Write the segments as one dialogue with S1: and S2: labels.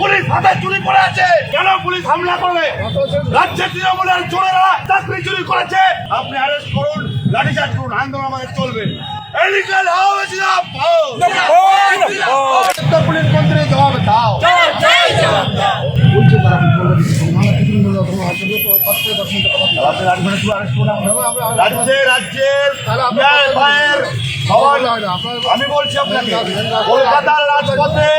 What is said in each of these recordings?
S1: Police হাতে চুরি করে আছে। কেন পুলিশ হামলা করবে? রাজ্যের তৃণমূলের চোরেরা চাকরি চুরি করেছে। আপনি অ্যারেস্ট করুন লাঠিচার্জ করুন আন্দোলন আমাদের চলবে। হাউস জবাব দাও পুলিশ মন্ত্রী জবাব দাও। রাজ্যে রাজ্যের ন্যায় আমি বলছি আপনাকে কলকাতার রাজপথে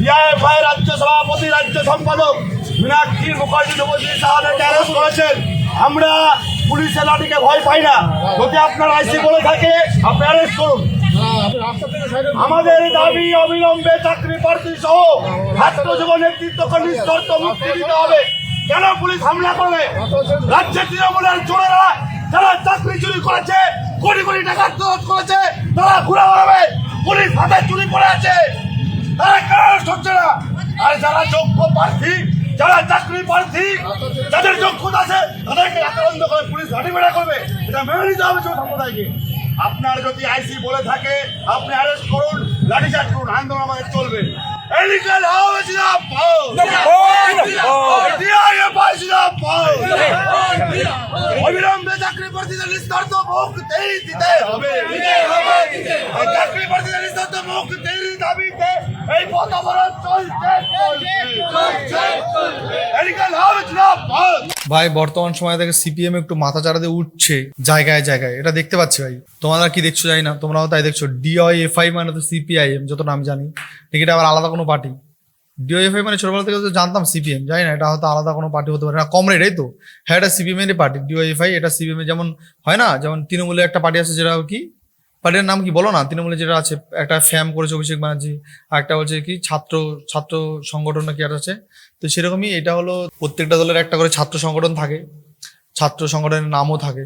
S1: ডিআইএফআই রাজ্য সভাপতি, রাজ্য সম্পাদক মীনাক্ষী মুখার্জি নবদ্বীপ সাহাদেরকে অ্যারেস্ট করেছেন, আমরা পুলিশের লাঠিকে ভয় পাই না। যদি আপনার আইসি বলে থাকে, আপনি অ্যারেস্ট করুন। আমাদের দাবি অবিলম্বে চাকরি প্রার্থী সহ ছাত্র যুব নেতৃত্বকে নিঃশর্ত মুক্তি দিতে হবে। কেন পুলিশ হামলা করবে? রাজ্যের তৃণমূলের চোরেরা যারা চাকরি চুরি করেছে, কোটি কোটি টাকা করেছে, তারা ঘুরে বেড়াবে পুলিশ হাতে চুরি করে আছে। হচ্ছে না আর যারা যোগ্য প্রার্থী যারা চাকরি প্রার্থী যাদের যোগ্যতা আছে তাদেরকে আক্রান্ত করে পুলিশ লাঠি মেরা করবে। এটা মেনে নিতে হবে সম্প্রদায়কে। আপনার যদি আইসি বলে থাকে আপনি অ্যারেস্ট করুন লাঠিচার্জ করুন আন্দোলন আমাদের চলবে। অবিলম্বে চাকরি প্রার্থীদের নিস্তর্ত মুক্তিই দিতে হবে। চাকরি প্রার্থীদের নিস্তর্ত দাবিতে এই পথ অবরোধ চলছে
S2: ভাই, বর্তমান সময় থেকে সিপিএম একটু মাথা চাড়াতে উঠছে, জায়গায় জায়গায়। এটা দেখতে পাচ্ছি ভাই। তোমরা কি দেখছ জানি না, তোমরাও তাই দেখছ। ডিওএফআই মানে তো সিপিআইএম যতটা আমি জানি। ঠিক এটা আবার আলাদা কোনো পার্টি? ডিওএফআই মানে ছোটবেলা থেকে তো জানতাম সিপিএম জানি না, এটা হয়তো আলাদা কোনো পার্টি হতে পারে। না, কমরেড, এই তো। হ্যাঁ এটা সিপিএম এর পার্টি। ডিওএফআই এটা সিপিএম যেমন হয় না, যেমন তৃণমূলের একটা পার্টি আছে, যেটা কি? পার্টির নাম কি বলো না? তৃণমূলে যেটা আছে, একটা ফ্যাম করেছে অভিষেক ব্যানার্জি একটা হচ্ছে কি ছাত্র ছাত্র সংগঠন নাকি আর আছে। তো সেরকমই এটা হলো প্রত্যেকটা দলের একটা করে ছাত্র সংগঠন থাকে। ছাত্র সংগঠনের নামও থাকে।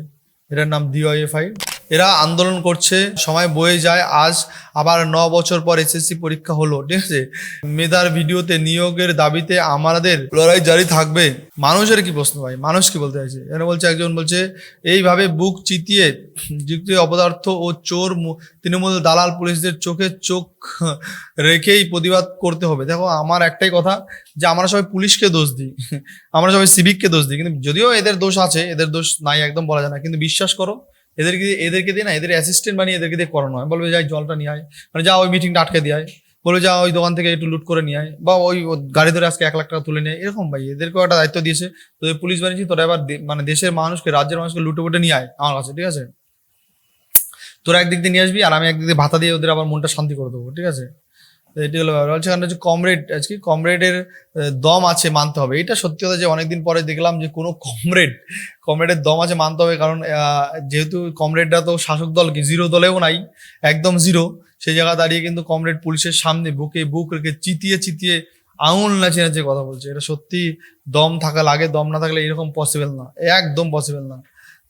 S2: এটার নাম ডিওএফআই এরা আন্দোলন করছে, সময় বয়ে যায়। আজ আবার ন বছর পর এসএসসি পরীক্ষা হলো, ঠিক আছে? মেধার ভিডিওতে নিয়োগের দাবিতে আমাদের লড়াই জারি থাকবে। মানুষের কি প্রশ্ন ভাই? মানুষ কি বলতে চাইছে? এরা বলছে, একজন বলছে, এইভাবে বুক চিতিয়ে যুক্তি অপদার্থ ও চোর তৃণমূল দালাল পুলিশদের চোখে চোখ রেখেই প্রতিবাদ করতে হবে। দেখো, আমার একটাই কথা যে, আমরা সবাই পুলিশকে দোষ দিই। আমরা সবাই সিভিককে দোষ দিই। কিন্তু যদিও এদের দোষ আছে, এদের দোষ নাই, একদম বলা যায় না। কিন্তু বিশ্বাস করো এদেরকে এদেরকে দিয়ে না, এদের অ্যাসিস্ট্যান্ট বানিয়ে এদেরকে দিয়ে করানো হয়। বলবে, যাই, জলটা নিয়ে আয়। মানে যা ওই মিটিংটা আটকে দিয়ে আয়। বলবে, যা ওই দোকান থেকে একটু লুট করে নিয়ে আয়। বা ওই গাড়ি ধরে আজকে এক লাখ টাকা তুলে নেয়। এরকম ভাই, এদেরকেও একটা দায়িত্ব দিয়েছে। তোদের পুলিশ বানিয়েছি, তোরা এবার মানে দেশের মানুষকে, রাজ্যের মানুষকে লুটে পুটে নিয়ে আয় আমার কাছে, ঠিক আছে? তোরা একদিক দিয়ে নিয়ে আসবি আর আমি একদিক দিয়ে ভাতা দিয়ে ওদের আবার মনটা শান্তি করে দেবো, ঠিক আছে? এটি হলো হচ্ছে কমরেড, আজকে কমরেডের দম আছে মানতে হবে। এটা সত্যি কথা যে অনেকদিন পরে দেখলাম যে কোনো কমরেড, কমরেডের দম আছে মানতে হবে। কারণ যেহেতু কমরেডরা তো শাসক দল, কি জিরো দলেও নাই, একদম জিরো, সেই জায়গা দাঁড়িয়ে কিন্তু কমরেড পুলিশের সামনে বুকে বুক রেখে চিতিয়ে চিতিয়ে আঙুল নাচে নাচে কথা বলছে। এটা সত্যি দম থাকা লাগে, দম না থাকলে এরকম পসিবল না। একদম পসিবল না।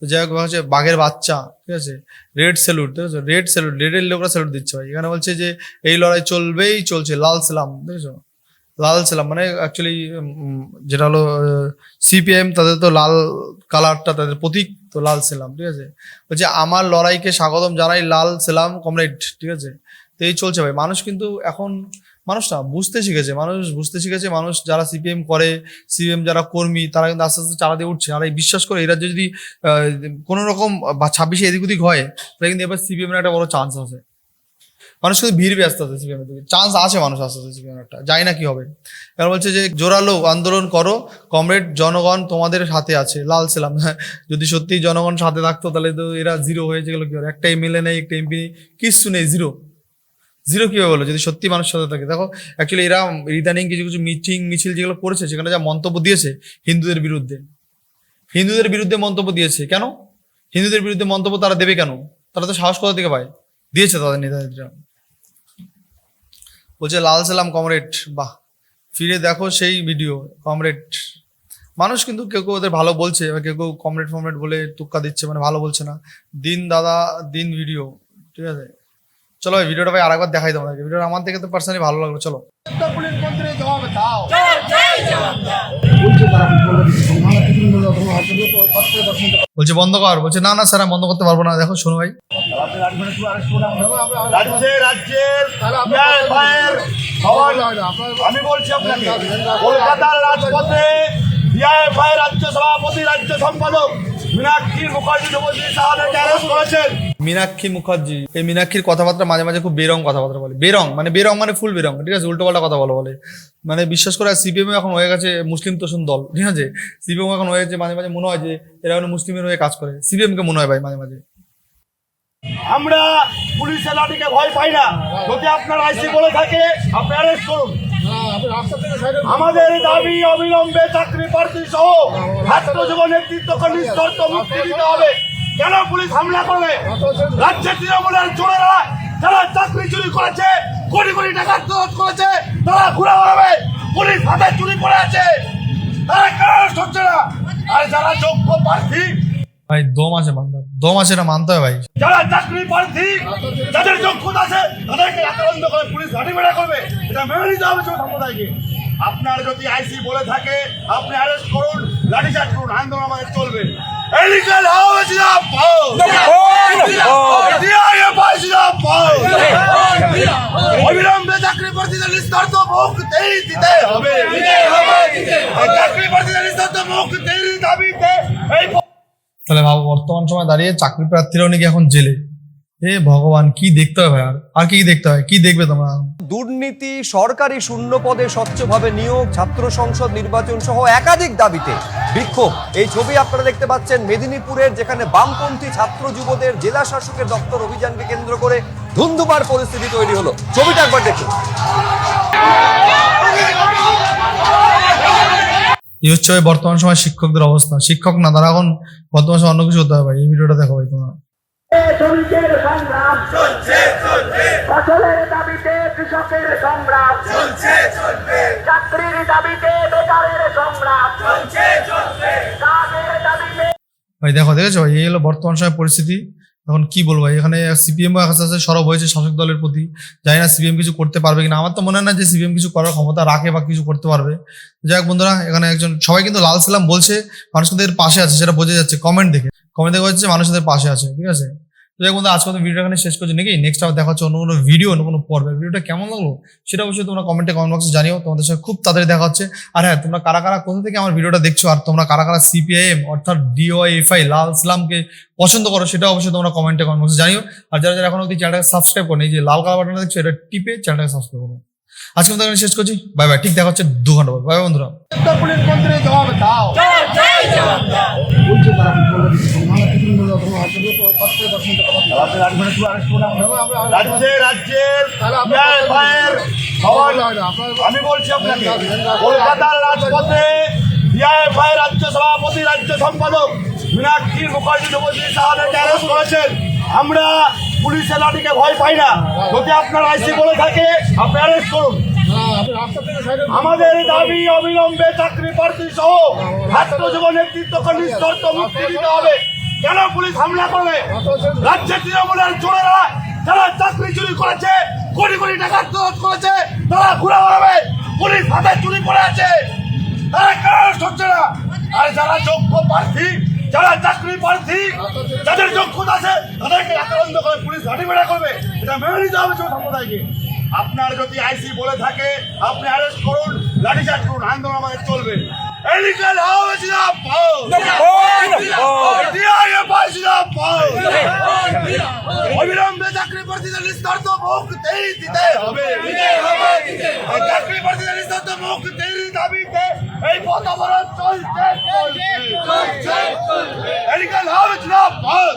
S2: তো যাই হোক হচ্ছে বাঘের বাচ্চা, ঠিক আছে? রেড স্যালুট আছে? রেড স্যালুট রেডের লোকরা স্যালুট দিচ্ছে ভাই। এখানে বলছে যে, এই লড়াই চলবেই, চলছে লাল সালাম দেখেছ লাল সালাম মানে অ্যাকচুয়ালি যেটা হলো সিপিএম তাদের তো লাল কালারটা তাদের প্রতীক, তো লাল সেলাম, ঠিক আছে? বলছে, আমার লড়াইকে স্বাগতম জানাই লাল সেলাম কমরেড ঠিক আছে? তো এই চলছে ভাই। মানুষ কিন্তু এখন মানুষ না বুঝতে শিখেছে, মানুষ বুঝতে শিখেছে, মানুষ যারা সিপিএম করে সিপিএম যারা কর্মী, তারা কিন্তু আস্তে আস্তে চালাতে উঠছে। আর এই বিশ্বাস করে, এরা যদি কোনো রকম ছাব্বিশে এদিক ওদিক হয়, তাহলে কিন্তু এবার সিপিএম এর একটা বড় চান্স আছে। মানুষ কিন্তু ভিড় আস্তে আস্তে সিপিএম এর দিকে। চান্স আছে মানুষ আস্তে আস্তে সিপিএম একটা, জানি না কি হবে। এবার বলছে যে, জোরালো আন্দোলন করো, কমরেড, জনগণ তোমাদের সাথে আছে। লাল হ্যাঁ যদি সত্যি জনগণ সাথে থাকতো, তাহলে তো এরা জিরো হয়ে যেগুলো কি একটা এমএলএ নেই, একটা এমপি নেই, কিচ্ছু নেই জিরো জিরো কীভাবে বলো যদি সত্যি মানুষ সাথে থাকে। দেখো অ্যাকচুয়ালি এরা ইদানিং কিছু কিছু মিটিং মিছিল যেগুলো করেছে, সেখানে যা মন্তব্য দিয়েছে হিন্দুদের বিরুদ্ধে। হিন্দুদের বিরুদ্ধে মন্তব্য দিয়েছে। কেন? হিন্দুদের বিরুদ্ধে মন্তব্য তারা দেবে কেন? তারা তো সাহস কোথা থেকে পায়? দিয়েছে তাদের নেতাদের বলছে, লাল সালাম, কমরেড। বাহ। ফিরে দেখো সেই ভিডিও কমরেড। মানুষ কিন্তু কেউ কেউ ওদের ভালো বলছে কেউ কেউ কমরেড ফমরেড বলে তুক্কা দিচ্ছে মানে ভালো বলছে না। দিন দাদা, দিন ভিডিও ঠিক আছে? চলো ভাই ভিডিওটা ভাই আরেকবার দেখাই তোমাদেরকে ভিডিওটা আমার থেকে তো পার্সোনালি ভালো লাগল, চলো। বলছে, বন্ধ কর। বলছে, না না, স্যার, আমি বন্ধ করতে পারব না। দেখো, শোনো ভাই।
S1: আমি বলছি আপনাকে কলকাতার রাজপথে রাজ্য সভাপতি, রাজ্য সম্পাদক মীনাক্ষী মুখার্জি সাহাদেরকে অ্যারেস্ট করেছেন।
S2: মীনাক্ষী মুখার্জি। এই মীনাক্ষীর কথাবার্তা মাঝে মাঝে খুব বেরং কথাবার্তা বলে। বেরং মানে বেরং মানে ফুল বেরং। ঠিক আছে উল্টো পাল্টা কথা বলে বলে। মানে বিশ্বাস করে সিপিএম এখন হয়ে গেছে মুসলিম তোষণ দল। ঠিক আছে? সিপিএম এখন হয়ে গেছে মাঝে মাঝে মনে হয় যে এরা এখন মুসলিমের হয়ে কাজ করে। সিপিএম কে মনে হয় ভাই মাঝে মাঝে?
S1: আমরা পুলিশের লাঠিকে ভয় পাই না। যদি আপনার আইসি বলে থাকে, আপনি অ্যারেস্ট করুন। আমাদের দাবি অবিলম্বে চাকরি প্রার্থী সহ ছাত্র যুব নেতৃত্বকে নিঃশর্ত মুক্তি দিতে হবে। কেন পুলিশ হামলা করবে? রাজ্যের তৃণমূলের চোরেরা যারা চাকরি চুরি করেছে কোটি কোটি টাকা তরত করেছে তারা ঘুরে বেড়াবে। পুলিশ হাতে চুরি করে আছে। তারা কেন হচ্ছে না? আর যারা যোগ্য প্রার্থী
S2: ভাই দম আছে মানতে। দম আছে এটা মানতে হবে ভাই।
S1: যারা চাকরি প্রার্থী যাদের যোগ্যতা আছে তাদেরকে আক্রান্ত করে পুলিশ লাঠি বেড়া করবে। এটা মেনে নিতে হবে সম্প্রদায়কে। আপনার যদি আইসি বলে থাকে আপনি অ্যারেস্ট করুন লাঠি চার্জ করুন আন্দোলন আমাদের চলবে। এলিগাল হবে জিরাপাও ডিআইএফআই home. অবিলম্বে চাকরি প্রার্থীদের নিস্তার্থ মুক্তিই দিতে হবে চাকরি প্রার্থীদের নিস্তার্থ মুক্তির দাবিতে এই
S2: তাহলে ভাবো বর্তমান সময় দাঁড়িয়ে চাকরি প্রার্থীরাও নাকি এখন জেলে। এ ভগবান কি দেখতে হবে আর? আর কি দেখতে হয়? কি দেখবে তোমরা?
S3: দুর্নীতি সরকারি শূন্য পদে স্বচ্ছভাবে নিয়োগ ছাত্র সংসদ নির্বাচন সহ একাধিক দাবিতে বিক্ষোভ। এই ছবি আপনারা দেখতে পাচ্ছেন মেদিনীপুরের যেখানে বামপন্থী ছাত্র যুবদের জেলা শাসকের দপ্তর অভিযানকে কেন্দ্র করে ধুন্ধুমার পরিস্থিতি তৈরি হলো। ছবিটা একবার দেখুন।
S2: এই হচ্ছে বর্তমান সময় শিক্ষকদের অবস্থা। শিক্ষক না তারা এখন বর্তমান সময় অন্য কিছু হতে হবে এই ভিডিওটা দেখো ভাই তোমরা।
S4: শ্রমিকের সংগ্রাম। চলছে চলবে ফসলের দাবিতে কৃষকের সংগ্রাম। চলছে চলবে চাকরির দাবিতে বেকারের সংগ্রাম। চলছে চলবে কাজের দাবিতে
S2: ভাই দেখো দেখেছ ভাই এই হলো বর্তমান সময় পরিস্থিতি। এখন কি বলব এখানে সিপিএম আস্তে আস্তে সরব হয়েছে শাসক দলের প্রতি। জানি না সিপিএম কিছু করতে পারবে কিনা। আমার তো মনে হয় না যে সিপিএম কিছু করার ক্ষমতা রাখে বা কিছু করতে পারবে। যাই হোক বন্ধুরা এখানে একজন সবাই কিন্তু লাল সালাম বলছে মানুষ কিন্তু এর পাশে আছে সেটা বোঝা যাচ্ছে। কমেন্ট দেখে। কমেন্ট দেখে হচ্ছে মানুষদের পাশে আছে ঠিক আছে? যাই বন্ধু আজকে ভিডিও এখানে শেষ করছি নাকি? নেক্সট আবার দেখা হচ্ছে অন্য কোনো ভিডিও অন্য কোনো পর্বে। ভিডিওটা কেমন লাগল? সেটা অবশ্যই তোমরা কমেন্টে কমেন্ট বক্সে জানিও। তোমাদের সাথে খুব তাড়াতাড়ি দেখা হচ্ছে। আর হ্যাঁ তোমরা কারা কারা, কোথা থেকে আমার ভিডিওটা দেখছ? আর তোমরা কারা কারা সিপিআইএম অর্থাৎ ডিওয়াইএফআই লাল ইসলামকে পছন্দ করো, সেটা অবশ্যই তোমরা কমেন্টে কমেন্ট বক্সে জানিও। আর যারা যারা এখন অব্দি চ্যানেলটাকে সাবস্ক্রাইব করো এই যে লাল কালার বাটনটা দেখছ, এটা টিপে চ্যানেলটাকে সাবস্ক্রাইব করো। আজকে মতো শেষ করছি। বাই বাই, ঠিক দেখা হচ্ছে দু ঘণ্টা পর। বাই বন্ধুরা।
S1: রাজ্যের আমি বলছি আপনাকে, কলকাতার রাজপথে রাজ্য সভাপতি, রাজ্য সম্পাদক মীনাক্ষী মুখার্জি সাহাদেরকে অ্যারেস্ট করেছেন। আমরা পুলিশের লাঠিকে ভয় পাই না। যদি আপনার আইসি বলে থাকে, আপনি অ্যারেস্ট করুন। আমাদের দাবি অবিলম্বে চাকরি প্রার্থী সহ ছাত্র যুব নেতৃত্বকে নিঃশর্ত মুক্তি দিতে হবে। কেন পুলিশ হামলা করবে? রাজ্যের তৃণমূলের চোরেরা যারা চাকরি চুরি করেছে, কোটি কোটি টাকা তরত করেছে, তারা ঘুরে বেড়াবে। পুলিশ হাতে চুরি করে আছে। তারা কেন হচ্ছে না। আর যারা যোগ্য প্রার্থী যারা চাকরি প্রার্থী, যাদের যোগ্যতা আছে, তাদেরকে আক্রান্ত করে পুলিশ লাঠি বেড়া করবে। এটা মেনে নিতে হবে যুব সম্প্রদায়কে। আপনার যদি আইসি বলে থাকে, আপনি অ্যারেস্ট করুন লাঠি চার্জ করুন, আন্দোলন আমাদের চলবে। অবিলম্বে চাকরি প্রার্থীদের নিস্তার্থ মুক্তিই দিতে হবে। চাকরি প্রার্থীদের নিস্তার্থ মুক্তির দাবিতে এই পথ অবরোধ চলছে চলছে। এলিগাল হবে জিরাপাও